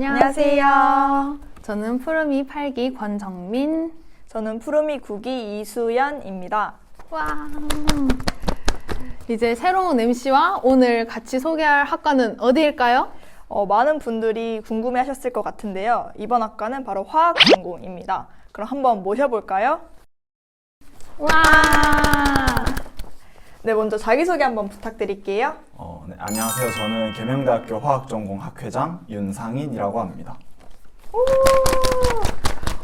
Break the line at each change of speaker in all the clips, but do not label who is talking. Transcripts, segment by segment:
안녕하세요. 저는 푸르미 8기 권정민.
저는 푸르미 9기 이수연입니다.
와. 이제 새로운 MC와 오늘 같이 소개할 학과는 어디일까요?
어, 많은 분들이 궁금해 하셨을 것 같은데요. 이번 학과는 바로 화학 전공입니다. 그럼 한번 모셔볼까요?
와.
네, 먼저 자기소개 한번 부탁드릴게요.
어, 네, 안녕하세요. 저는 계명대학교 화학전공 학회장 윤상인이라고 합니다.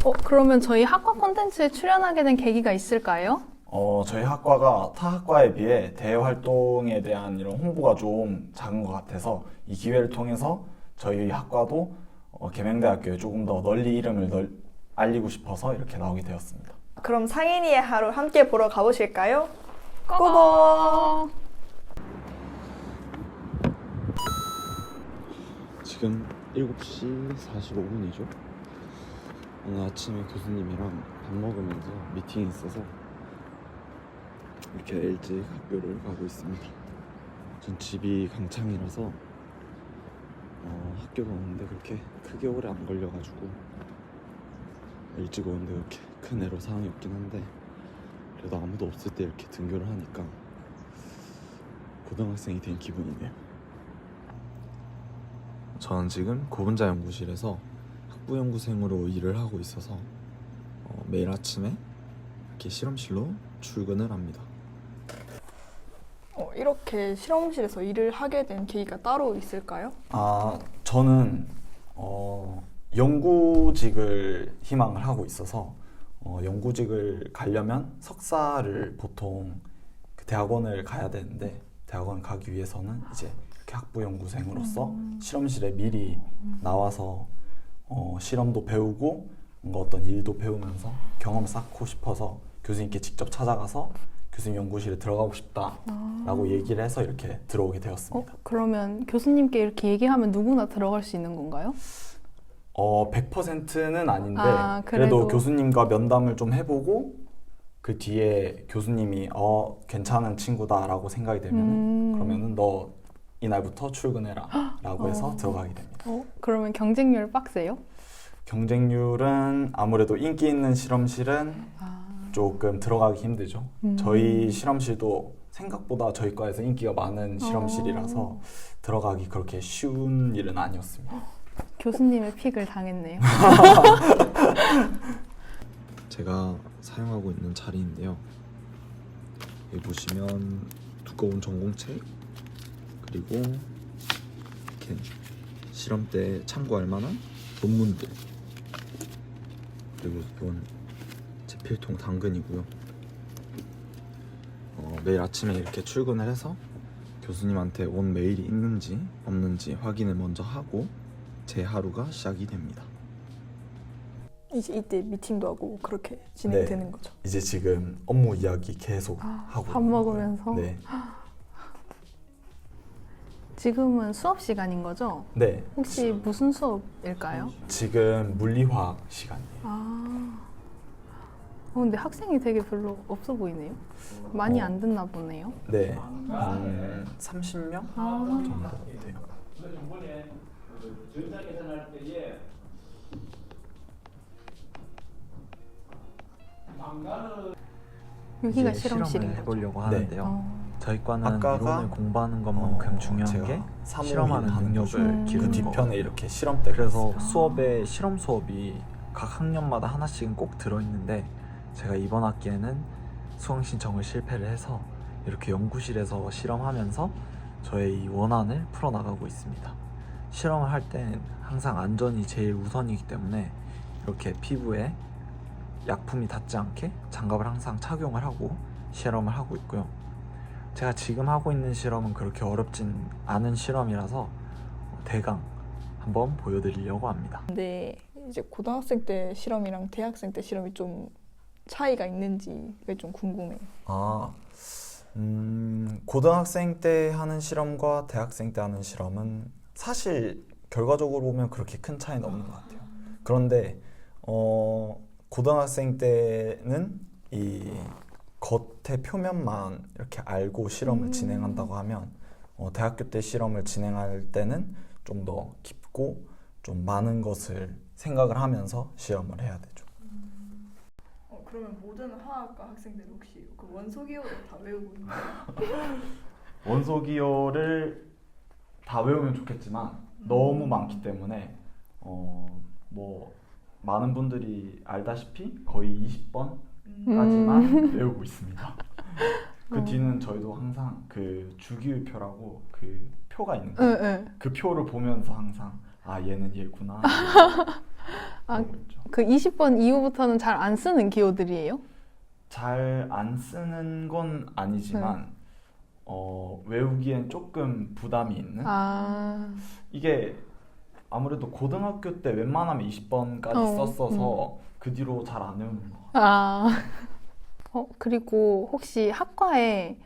어, 그러면 저희 학과 콘텐츠에 출연하게 된 계기가 있을까요?
어, 저희 학과가 타 학과에 비해 대외 활동에 대한 이런 홍보가 좀 작은 것 같아서 이 기회를 통해서 저희 학과도 어, 계명대학교에 조금 더 널리 이름을 널, 알리고 싶어서 이렇게 나오게 되었습니다.
그럼 상인이의 하루 함께 보러 가보실까요?
고고.
지금 7시 45분이죠. 오늘 아침에 교수님이랑 밥 먹으면서 미팅이 있어서 이렇게 LG 학교를 가고 있습니다. 전 집이 강창이라서 어, 학교가 오는데 그렇게 크게 오래 안 걸려가지고 일찍 오는데 그렇게 큰 애로 사항이 없긴 한데 그래도 아무도 없을 때 이렇게 등교를 하니까 고등학생이 된 기분이네요. 저는 지금 고분자 연구실에서 학부 연구생으로 일을 하고 있어서 어, 매일 아침에 이렇게 실험실로 출근을 합니다.
어, 이렇게 실험실에서 일을 하게 된 계기가 따로 있을까요?
아, 저는 어, 연구직을 희망을 하고 있어서 어, 연구직을 가려면 석사를 보통 그 대학원을 가야 되는데 대학원 가기 위해서는 이제 이렇게 학부 연구생으로서 실험실에 미리 나와서 어, 실험도 배우고 뭔가 어떤 일도 배우면서 경험 쌓고 싶어서 교수님께 직접 찾아가서 교수님 연구실에 들어가고 싶다라고 얘기를 해서 이렇게 들어오게
어,
되었습니다.
그러면 교수님께 이렇게 얘기하면 누구나 들어갈 수 있는 건가요?
어, 100%는 아닌데
아,
그래도.
그래도.
교수님과 면담을 좀 해보고 그 뒤에 교수님이 어 괜찮은 친구다라고 생각이 되면 은
음.
그러면은 너 이날부터 출근해라라고 해서
어.
들어가게 됩니다.
어, 그러면 경쟁률 빡세요?
경쟁률은 아무래도 인기 있는 실험실은
아.
조금 들어가기 힘들죠.
음.
저희 실험실도 생각보다 저희 과에서 인기가 많은 실험실이라서
어.
들어가기 그렇게 쉬운 일은 아니었습니다.
교수님의 픽을 당했네요.
제가 사용하고 있는 자리인데요. 여기 보시면 두꺼운 전공책 그리고 이렇게 실험 때 참고할 만한 논문들 그리고 이건 제 필통 당근이고요. 어, 매일 아침에 이렇게 출근을 해서 교수님한테 온 메일이 있는지 없는지 확인을 먼저 하고 제 하루가 시작이 됩니다.
이제 이때 미팅도 하고 그렇게 진행되는 거죠.
이제 지금 업무 이야기 계속
아,
하고
밥
있는
먹으면서?
네.
지금은 수업 시간인 거죠?
네.
혹시 무슨 수업일까요?
지금 물리화학 시간이에요.
아. 어, 근데 학생이 되게 별로 없어 보이네요. 많이
어.
안 듣나 보네요.
네. 한 30명
아.
정도 돼요.
여기가
이제
실험실인
실험을
거죠?
해보려고
네.
하는데요.
어.
저희 과는
아까가
이론을 공부하는 것만큼
어,
중요한
제가
게 실험하는
하는
능력을
거죠.
음.
그
기르는
뒤편에
거거든요.
이렇게 실험대가
그래서
있어요.
수업에 실험 수업이 각 학년마다 하나씩은 꼭 들어있는데 제가 이번 학기에는 수강 신청을 실패를 해서 이렇게 연구실에서 실험하면서 저의 이 원안을 풀어나가고 있습니다. 실험을 할 땐 항상 안전이 제일 우선이기 때문에 이렇게 피부에 약품이 닿지 않게 장갑을 항상 착용을 하고 실험을 하고 있고요. 제가 지금 하고 있는 실험은 그렇게 어렵진 않은 실험이라서 대강 한번 보여드리려고 합니다.
근데 이제 고등학생 때 실험이랑 대학생 때 실험이 좀 차이가 있는지 그게 좀 궁금해요.
아, 음, 고등학생 때 하는 실험과 대학생 때 하는 실험은 사실 결과적으로 보면 그렇게 큰 차이는 없는 것 같아요. 그런데 어, 고등학생 때는 이 겉의 표면만 이렇게 알고 실험을
음.
진행한다고 하면 어, 대학교 때 실험을 진행할 때는 좀 더 깊고 좀 많은 것을 생각을 하면서 시험을 해야 되죠.
어, 그러면 모든 화학과 학생들 혹시 그 원소 기호를 다 외우고 있나요?
원소 기호를 다 외우면 좋겠지만 너무 많기 때문에 어 뭐 많은 분들이 알다시피 거의 20번까지만 외우고 있습니다. 그
어.
뒤는 저희도 항상 그 주기율표라고 그 표가 있는
네,
거예요.
네.
그 표를 보면서 항상 아 얘는 얘구나.
아.
그
20번 이후부터는 잘 안 쓰는 기호들이에요?
잘 안 쓰는 건 아니지만
네.
어, 외우기엔 조금 부담이 있는
아,
이게 아무래도 고등학교 때 웬만하면 20번까지
어,
썼어서 그 뒤로 잘 안 외우는 것 같아요.
아. 어, 그리고 혹시 학과에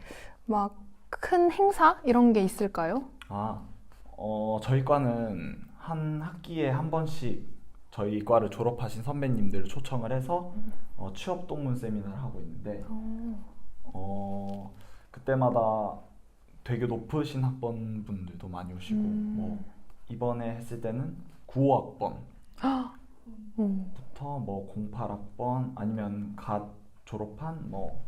막 큰 행사 이런 게 있을까요?
아, 어, 저희 과는 한 학기에 한 번씩 저희 과를 졸업하신 선배님들을 초청을 해서 어, 취업 동문 세미나를 하고 있는데 어, 그때마다 되게 높으신 학번분들도 많이 오시고
음.
뭐 이번에 했을 때는 95학번부터
음.
뭐 08학번 아니면 갓 졸업한 뭐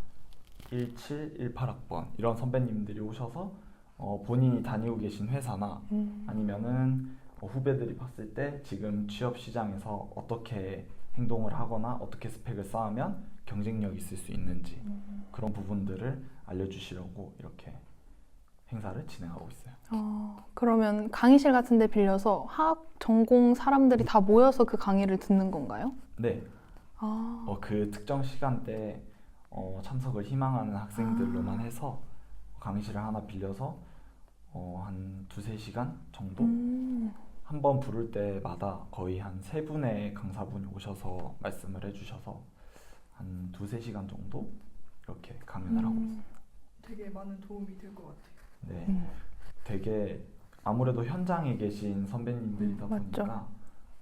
17, 18학번 이런 선배님들이 오셔서 어, 본인이 다니고 계신 회사나
음.
아니면은 어, 후배들이 봤을 때 지금 취업 시장에서 어떻게 행동을 하거나 어떻게 스펙을 쌓으면 경쟁력이 있을 수 있는지 그런 부분들을 알려주시려고 이렇게 행사를 진행하고 있어요.
어, 그러면 강의실 같은 데 빌려서 화학 전공 사람들이 다 모여서 그 강의를 듣는 건가요?
네,
아,
어, 그 특정 시간대에 어, 참석을 희망하는 학생들로만
아.
해서 강의실을 하나 빌려서 어, 한 두세 시간 정도
음.
한번 부를 때마다 거의 한 세 분의 강사분이 오셔서 말씀을 해주셔서 한 두세 시간 정도 이렇게 강연을 하고.
음.
되게 많은 도움이 될 것 같아요.
네,
음.
되게 아무래도 현장에 계신 선배님들이다
음.
보니까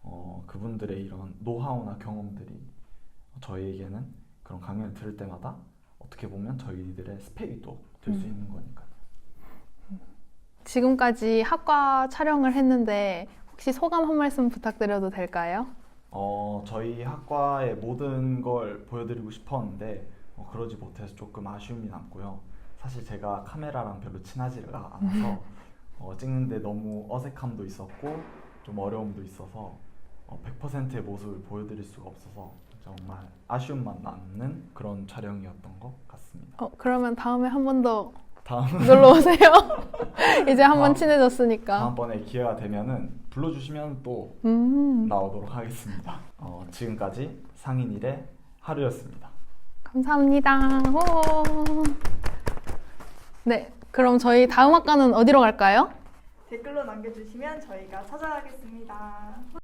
어, 그분들의 이런 노하우나 경험들이 저희에게는 그런 강연을 들을 때마다 어떻게 보면 저희들의 스펙이 또 될수
음.
있는 거니까요.
지금까지 학과 촬영을 했는데 혹시 소감 한 말씀 부탁드려도 될까요?
어, 저희 학과의 모든 걸 보여드리고 싶었는데 어, 그러지 못해서 조금 아쉬움이 남고요. 사실 제가 카메라랑 별로 친하지가 않아서 어, 찍는데 너무 어색함도 있었고 좀 어려움도 있어서 어, 100%의 모습을 보여드릴 수가 없어서 정말 아쉬움만 남는 그런 촬영이었던 것 같습니다.
어, 그러면 다음에 한 번 더
다음
놀러 오세요. 이제 한번
다음-
친해졌으니까.
다음번에 기회가 되면은 불러주시면 또
음,
나오도록 하겠습니다. 어, 지금까지 상인일의 하루였습니다.
감사합니다. 오. 네, 그럼 저희 다음 학과는 어디로 갈까요?
댓글로 남겨주시면 저희가 찾아가겠습니다.